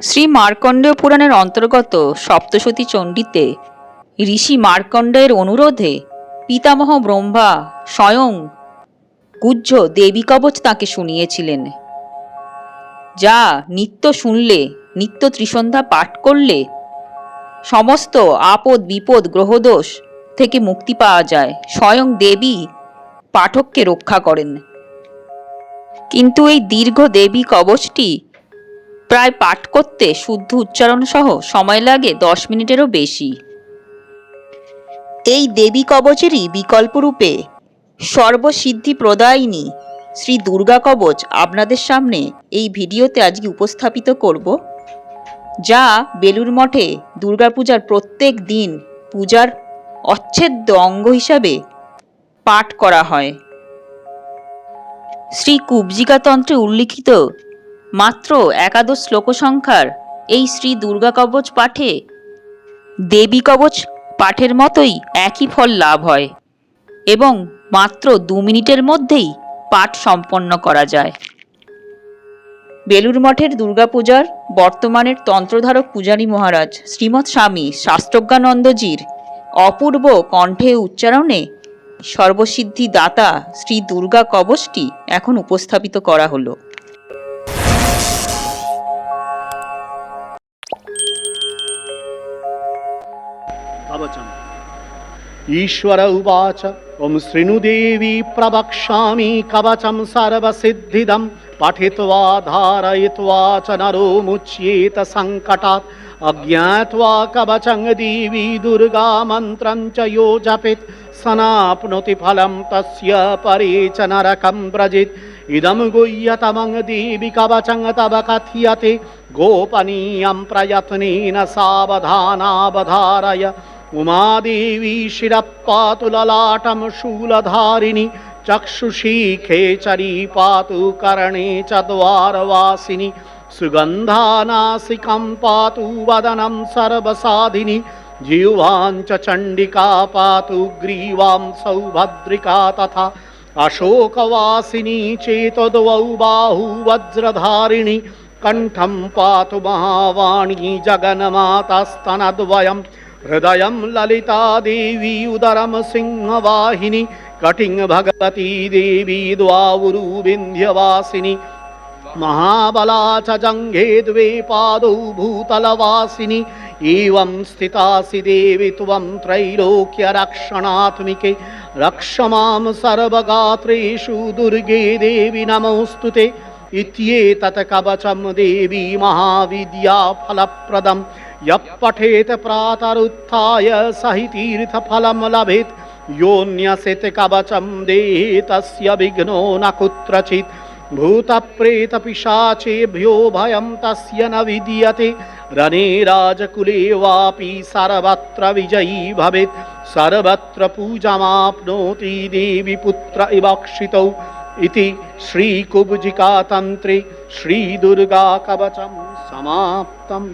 শ্রী মার্কণ্ডেয় পুরাণের অন্তর্গত সপ্তশতী চণ্ডীতে ঋষি মার্কণ্ডেয়ের অনুরোধে পিতামহ ব্রহ্মা স্বয়ং গুহ্য দেবী কবচ তাকে শুনিয়েছিলেন। যা নিত্য শুনলে, নিত্য ত্রিসন্ধ্যা পাঠ করলে সমস্ত আপদ বিপদ গ্রহদোষ থেকে মুক্তি পাওয়া যায়, স্বয়ং দেবী পাঠককে রক্ষা করেন। কিন্তু এই দীর্ঘ দেবী কবচটি প্রায় পাঠ করতে শুদ্ধ উচ্চারণ সহ সময় লাগে দশ মিনিটেরও বেশি। এই দেবী কবচেরই বিকল্পরূপে সর্বসিদ্ধি প্রদায়িনী শ্রী দুর্গা কবচ আপনাদের সামনে এই ভিডিওতে আজকে উপস্থাপিত করব, যা বেলুর মঠে দুর্গাপূজার প্রত্যেক দিন পূজার অচ্ছেদ্য অঙ্গ হিসাবে পাঠ করা হয়। শ্রী কুব্জিকাতন্ত্রে উল্লিখিত মাত্র একাদশ শ্লোক সংখ্যার এই শ্রী দুর্গা কবচ পাঠে, দেবী কবচ পাঠের মতোই একই ফল লাভ হয় এবং মাত্র দু মিনিটের মধ্যেই পাঠ সম্পন্ন করা যায়। বেলুর মঠের দুর্গাপূজার বর্তমানের তন্ত্রধারক পূজারী মহারাজ শ্রীমৎ স্বামী শাস্ত্রজ্ঞানন্দজির অপূর্ব কণ্ঠে উচ্চারণে সর্বসিদ্ধি দাতা শ্রী দুর্গা কবচটি এখন উপস্থাপিত করা হলো। అవచన్ ईश्वर ఉవాచ ఓం శృణుదేవి ప్రవక్ష్యామి కవచం సర్వసిద్ధిదం पठित्वा ధారయిత్వా च నరో ముచ్యేత సంకటాత్ అజ్ఞాత్వా కవచం దేవి దుర్గా మంత్రం చ యో జపిత్ సనాప్నోతి ఫలం తస్య పరే చ నరకం వ్రజిత్ ఇదం గుహ్యతమం దేవి కవచం తవ కథ్యతే గోపనీయం ప్రయత్నేన उमादेवी शिरप्पातु ललाटं शूलधारिणि चक्षुषी खेचरी पातु कर्णे द्वारवासिनि सुगन्धानासिकं पातु वदनं सर्वसाधिनि जिह्वां चण्डिका पातु ग्रीवां सौभद्रिका तथा अशोकवासिनी चेतद्वौ बाहु वज्रधारिणि कण्ठं पातु महावाणी जगन्मातास्तनद्वयम् हृदयं ललिता देवी उदरं सिंहवाहिनी कटिं भगवती देवी द्वावुरु विन्ध्यवासिनी महाबला च जङ्घे द्वे पादौ भूतलवासिनि एवं स्थितासि देवि त्वं त्रैलोक्यरक्षणात्मिके रक्ष मां सर्वगात्रेषु दुर्गे देवि नमोऽस्तु ते इत्येतत् कवचं देवी महाविद्या फलप्रदं यः पठेत् प्रातरुत्थाय हि तीर्थफलं लभेत्। योऽन्यसेत् कवचं देहे तस्य विघ्नो न कुत्रचित्। भूतप्रेतपिशाचेभ्यो भयं तस्य न विद्यते रणे राजकुले वापि सर्वत्र विजयी भवेत्। सर्वत्र पूजमाप्नोति देवी पुत्र इवाक्षितौ इति श्रीकुब्जिकातन्त्रे श्रीदुर्गाकवचं समाप्तम्